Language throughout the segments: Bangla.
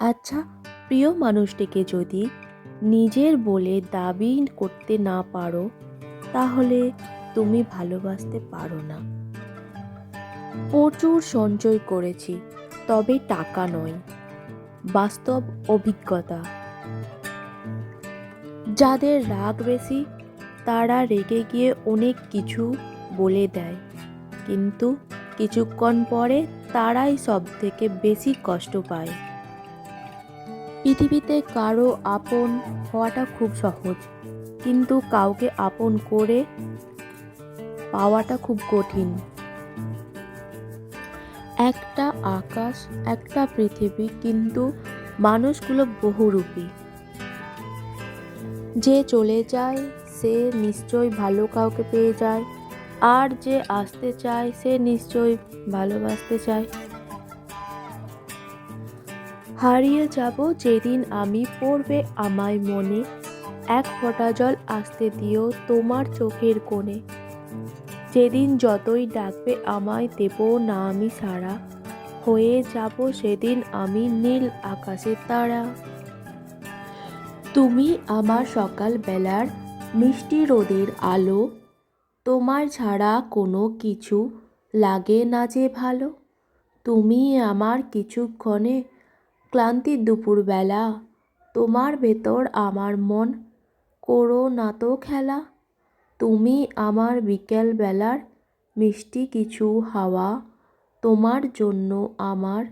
আচ্ছা প্রিয় মানুষটিকে যদি নিজের বলে দাবি করতে না পারো, তাহলে তুমি ভালোবাসতে পারো না। প্রচুর সঞ্চয় করেছি, তবে টাকা নয়। বাস্তব অভিজ্ঞতা। যাদের রাগ বেশি, তারা রেগে গিয়ে অনেক কিছু বলে দেয়। কিন্তু কিছুক্ষণ পরে তারাই সব থেকে বেশি কষ্ট পায়। পৃথিবীতে কারও আপন হওয়াটা খুব সহজ, কিন্তু কাউকে আপন করে পাওয়াটা খুব কঠিন। একটা আকাশ, একটা পৃথিবী, কিন্তু মানুষগুলো বহুরূপী। যে চলে যায়, সে নিশ্চয়ই ভালো কাউকে পেয়ে যায়, আর যে আসতে চায়, সে নিশ্চয়ই ভালোবাসতে চায়। হারিয়ে যাব যেদিন আমি পড়বে আমায় মনে। এক ফোঁটা জল আসতে দিও তোমার চোখের কোণে। যেদিন যতই ডাকবে আমায় দেব না আমি সারা হয়ে যাব সেদিন আমি নীল আকাশের তারা। তুমি আমার সকাল বেলার মিষ্টি রোদের আলো। তোমার ছাড়া কোনো কিছু লাগে না যে ভালো। তুমি আমার কিছুক্ষণে ক্লান্তির দুপুরবেলা, তোমার ভেতর আমার মন করো না তো খেলা। তুমি আমার বিকেল বেলার মিষ্টি কিছু হাওয়া, তোমার জন্য আমার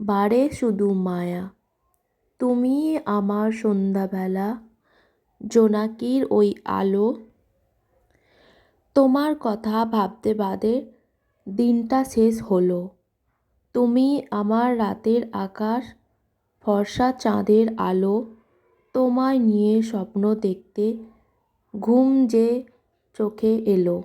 বাড়ে শুধু মায়া। তুমি আমার সন্ধ্যাবেলা জোনাকির ওই আলো, তোমার কথা ভাবতে বাদে দিনটা শেষ হলো। তুমি আমার রাতের আকাশ ফর্সা চাঁদের আলো তোমায় নিয়ে স্বপ্ন দেখতে ঘুম যে চোখে এলো।